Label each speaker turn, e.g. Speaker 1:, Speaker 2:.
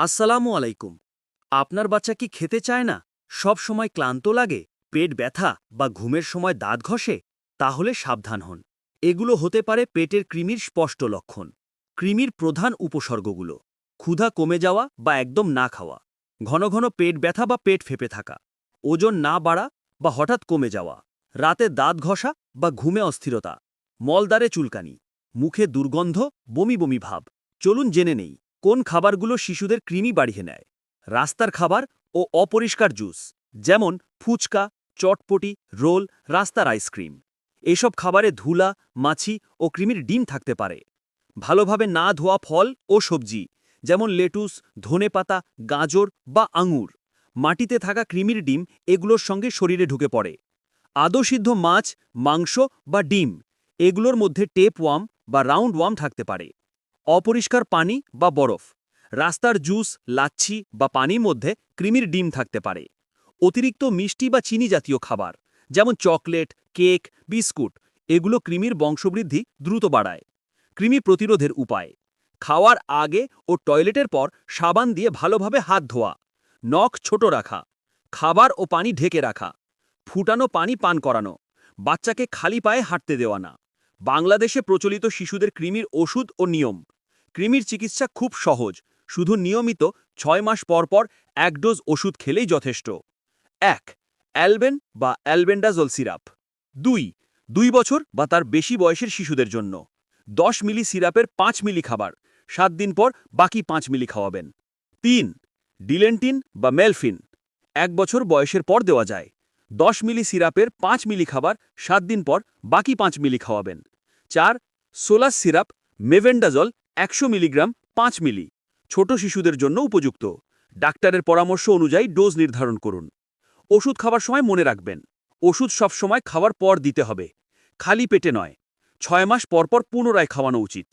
Speaker 1: আসসালামু আলাইকুম। আপনার বাচ্চা কি খেতে চায় না? সব সময় ক্লান্ত লাগে, পেট ব্যথা বা ঘুমের সময় দাঁত ঘষে? তাহলে সাবধান হন। এগুলো হতে পারে পেটের কৃমির স্পষ্ট লক্ষণ, কৃমির প্রধান উপসর্গগুলো, ক্ষুধা কমে যাওয়া বা একদম না খাওয়া, ঘন ঘন পেট ব্যথা বা পেট ফেপে থাকা, ওজন না বাড়া বা হঠাৎ কমে যাওয়া, রাতে দাঁত ঘষা বা ঘুমে অস্থিরতা মলদারে চুলকানি, মুখে দুর্গন্ধ, বমি বমি ভাব। চলুন জেনে নেই। কোন খাবারগুলো শিশুদের কৃমি বাড়িয়ে নেয়? রাস্তার খাবার ও অপরিষ্কার জুস, যেমন ফুচকা, চটপটি, রোল, রাস্তার আইসক্রিম। এসব খাবারে ধুলা, মাছি ও কৃমির ডিম থাকতে পারে। ভালোভাবে না ধোয়া ফল ও সবজি, যেমন লেটুস ধনেপাতা গাজর বা আঙুর। মাটিতে থাকা কৃমির ডিম এগুলোর সঙ্গে শরীরে ঢুকে পড়ে। আদসিদ্ধ মাছ, মাংস বা ডিম, এগুলোর মধ্যে টেপ ওয়াম বা রাউন্ড ওয়াম থাকতে পারে। অপরিষ্কার পানি বা বরফ। রাস্তার জুস, লাচ্ছি বা পানির মধ্যে কৃমির ডিম থাকতে পারে। অতিরিক্ত মিষ্টি বা চিনি জাতীয় খাবার, যেমন চকলেট, কেক, বিস্কুট, এগুলো কৃমির বংশবৃদ্ধি দ্রুত বাড়ায়। কৃমি প্রতিরোধের উপায়, খাওয়ার আগে ও টয়লেটের পর সাবান দিয়ে ভালোভাবে হাত ধোয়া, নখ ছোট রাখা, খাবার ও পানি ঢেকে রাখা, ফুটানো পানি পান করানো, বাচ্চাকে খালি পায়ে হাঁটতে দেওয়া না। বাংলাদেশে প্রচলিত শিশুদের কৃমির ওষুধ ও নিয়ম কৃমির চিকিৎসা খুব সহজ, শুধু নিয়মিত ছয় মাস পর পর এক ডোজ ওষুধ খেলেই যথেষ্ট। এক, অ্যালবেন বা অ্যালবেন্ডাজল সিরাপ। দুই দুই বছর বা তার বেশি বয়সের শিশুদের জন্য। দশ মিলি সিরাপের পাঁচ মিলি খাবার, সাত দিন পর বাকি পাঁচ মিলি খাওয়াবেন। তিন, ডিলেন্টিন বা মেলফিন। এক বছর বয়সের পর দেওয়া যায়। দশ মিলি সিরাপের পাঁচ মিলি খাবার, সাত দিন পর বাকি পাঁচ মিলি খাওয়াবেন। চার, সোলাস সিরাপ, মেভেন্ডাজল একশো মিলিগ্রাম, পাঁচ মিলি। ছোট শিশুদের জন্য উপযুক্ত। ডাক্তারের পরামর্শ অনুযায়ী ডোজ নির্ধারণ করুন। ওষুধ খাবার সময় মনে রাখবেন। ওষুধ সবসময় খাওয়ার পর দিতে হবে। খালি পেটে নয়। ছয় মাস পরপর পুনরায় খাওয়ানো উচিত।